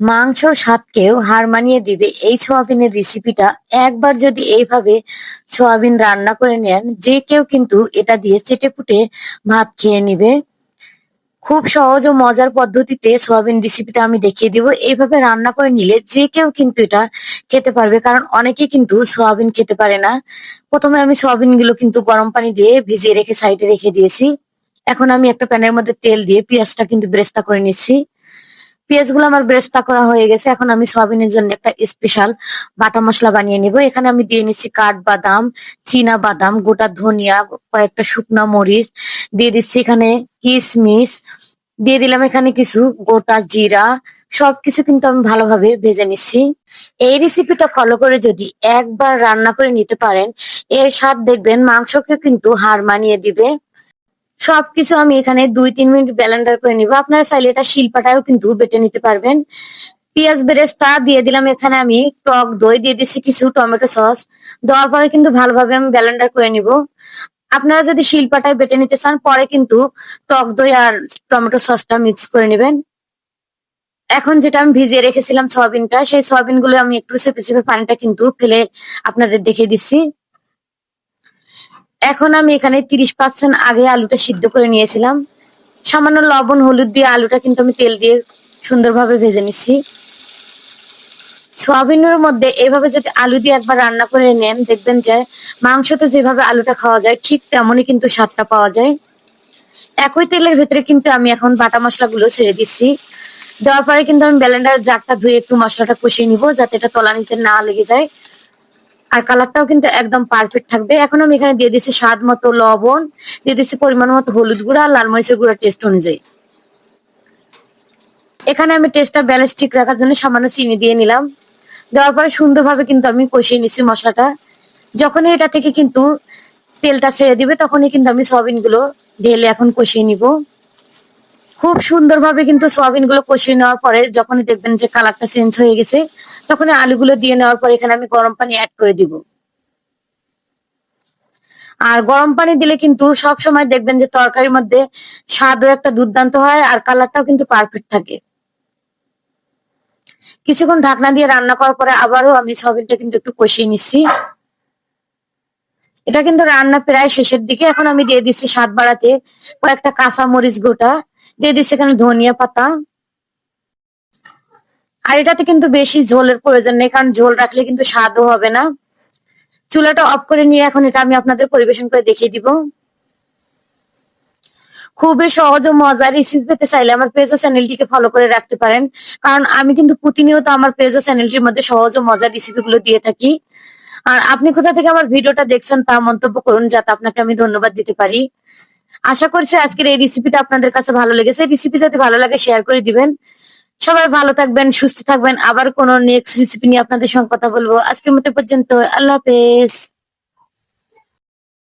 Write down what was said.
মাংসর স্বাদকেও হার মানিয়ে দিবে এই সোয়াবিনের রেসিপিটা একবার যদি এইভাবে সোয়াবিন রান্না করে নেন, যে কেউ কিন্তু এটা দিয়ে চেটেপুটে ভাত খেয়ে নিবে। খুব সহজ ও মজার পদ্ধতিতে সোয়াবিন রেসিপিটা আমি দেখিয়ে দিব। এইভাবে রান্না করে নিলে যে কেউ কিন্তু এটা খেতে পারবে, কারণ অনেকে কিন্তু সোয়াবিন খেতে পারে না। প্রথমে আমি সোয়াবিনগুলো কিন্তু গরম পানি দিয়ে ভিজিয়ে রেখে সাইডে রেখে দিয়েছি। এখন আমি একটা প্যানের মধ্যে তেল দিয়ে পেঁয়াজটা কিন্তু ব্রেস্তা করে নিচ্ছি। পেঁয়াজগুলো আমার ব্রেস্তা করা হয়ে গেছে। এখন আমি সয়াবিনের জন্য একটা স্পেশাল বাটা মশলা বানিয়ে নিব। এখানে আমি দিয়ে নিচ্ছি কাঠবাদাম চীনা বাদাম গোটা ধনিয়া, কয়েকটা শুকনো মরিচ, দিয়ে দিচ্ছি এখানে কিশমিশ দিয়ে দিলাম এখানে কিছু গোটা জিরা, সবকিছু কিন্তু আমি ভালোভাবে ভেজে নিচ্ছি। এই রেসিপিটা ফলো করে যদি একবার রান্না করে নিতে পারেন, এর স্বাদ দেখবেন মাংসকে কিন্তু হার মানিয়ে দিবে। সবকিছু আমি এখানে দুই, তিন মিনিট ব্লেন্ডার করে নিব। আপনারা চাইলে এটা শিলপাটাও কিন্তু বেটে নিতে পারবেন। পেঁয়াজ বেরেস্তা দিয়ে দিলাম এখানে আমি টক দই, দিয়ে দিচ্ছি কিছু টমেটো সস। দেওয়ার পরে কিন্তু ভালোভাবে আমি ব্লেন্ডার করে নিব। আপনারা যদি শিলপাটায় বেটে নিতে চান, পরে কিন্তু টক দই আর টমেটো সসটা মিক্স করে নেবেন। এখন যেটা আমি ভিজিয়ে রেখেছিলাম সয়াবিনটা, সেই সয়াবিনগুলো আমি একটু চেপে চেপে পানিটা কিন্তু ফেলে আপনাদের দেখিয়ে দিচ্ছি। এখন আমি এখানে তিরিশ পার্সেন্ট আগে আলুটা সিদ্ধ করে নিয়েছিলাম। সামান্য লবণ, হলুদ দিয়ে আলুটা কিন্তু আমি তেল দিয়ে সুন্দরভাবে ভেজে নিচ্ছি। সোয়াবিনের মধ্যে এইভাবে যদি আলু দিয়ে একবার রান্না করে নেন, দেখবেন যে মাংসতে যেভাবে আলুটা খাওয়া যায়, ঠিক তেমনই কিন্তু স্বাদটা পাওয়া যায়। একই তেলের ভেতরে কিন্তু আমি এখন বাটা মশলাগুলো ছেড়ে দিচ্ছি। দেওয়ার পরে কিন্তু আমি ব্যালেন্ডার জারটা ধুয়ে একটু মশলাটা কষিয়ে নিব, যাতে এটা তলানিতে না লেগে যায়। আর কালারটাও কিন্তু একদম পারফেক্ট থাকবে। এখন আমি এখানে দিয়ে দিচ্ছি স্বাদ মতো লবণ, দিয়ে দিচ্ছি পরিমাণ মতো হলুদ গুঁড়া আর লাল মরিচের গুঁড়া টেস্ট অনুযায়ী। এখানে আমি টেস্টটা ব্যালেন্স ঠিক রাখার জন্য সামান্য চিনি দিয়ে নিলাম। দেওয়ার পরে সুন্দরভাবে কিন্তু আমি কষিয়ে নিচ্ছি মশলাটা। যখনই এটা থেকে কিন্তু তেলটা ছেড়ে দিবে, তখনই কিন্তু আমি সয়াবিনগুলো ঢেলে এখন কষিয়ে নিব। খুব সুন্দরভাবে কিন্তু সয়াবিনগুলো কষিয়ে নেওয়ার পরে যখনই দেখবেন যে কালারটা চেঞ্জ হয়ে গেছে তখন আলুগুলো দিয়ে নেওয়ার পর এখানে আমি গরম পানি অ্যাড করে দিব। আর গরম পানি দিলে কিন্তু সব সময় দেখবেন যে তরকারির মধ্যে স্বাদও একটা দুর্দান্ত হয় আর কালারটাও কিন্তু পারফেক্ট থাকে। কিছুক্ষণ ঢাকনা দিয়ে রান্না করার পরে আবারও আমি সবিনটা কিন্তু একটু কষিয়ে নিচ্ছি। এটা কিন্তু রান্না প্রায় শেষের দিকে, এখন আমি দিয়ে দিচ্ছি স্বাদ বাড়াতে কয়েকটা কাঁচা মরিচ গোটা। দিয়ে দিচ্ছি এখানে ধনিয়া পাতা। আর এটাতে কিন্তু বেশি ঝোলের প্রয়োজন নেই, কারণ ঝোল রাখলে কিন্তু স্বাদও হবে না। চুলাটা অফ করে নিয়ে এখন এটা আমি আপনাদের পরিবেশন করে দেখিয়ে দিব। খুবই সহজ ও মজার রেসিপি পেতে চাইলে আমার পেজ ও চ্যানেলটিকে ফলো করে রাখতে পারেন। কারণ আমি কিন্তু প্রতিনিয়ত আমার পেজ ও চ্যানেলটির মধ্যে সহজ ও মজার রেসিপি গুলো দিয়ে থাকি। আর আপনি কোথা থেকে আমার ভিডিওটা দেখছেন তা মন্তব্য করুন, যাতে আপনাকে আমি ধন্যবাদ দিতে পারি। আশা করছি আজকের এই রেসিপিটা আপনাদের কাছে ভালো লেগেছে। রেসিপি যাতে ভালো লাগে শেয়ার করে দিবেন। সবাই ভালো থাকবেন, সুস্থ থাকবেন। আবার কোনো নেক্সট রেসিপি নিয়ে আপনাদের সঙ্গে কথা বলব। আজকের মতো পর্যন্ত, আল্লাহ হাফেজ।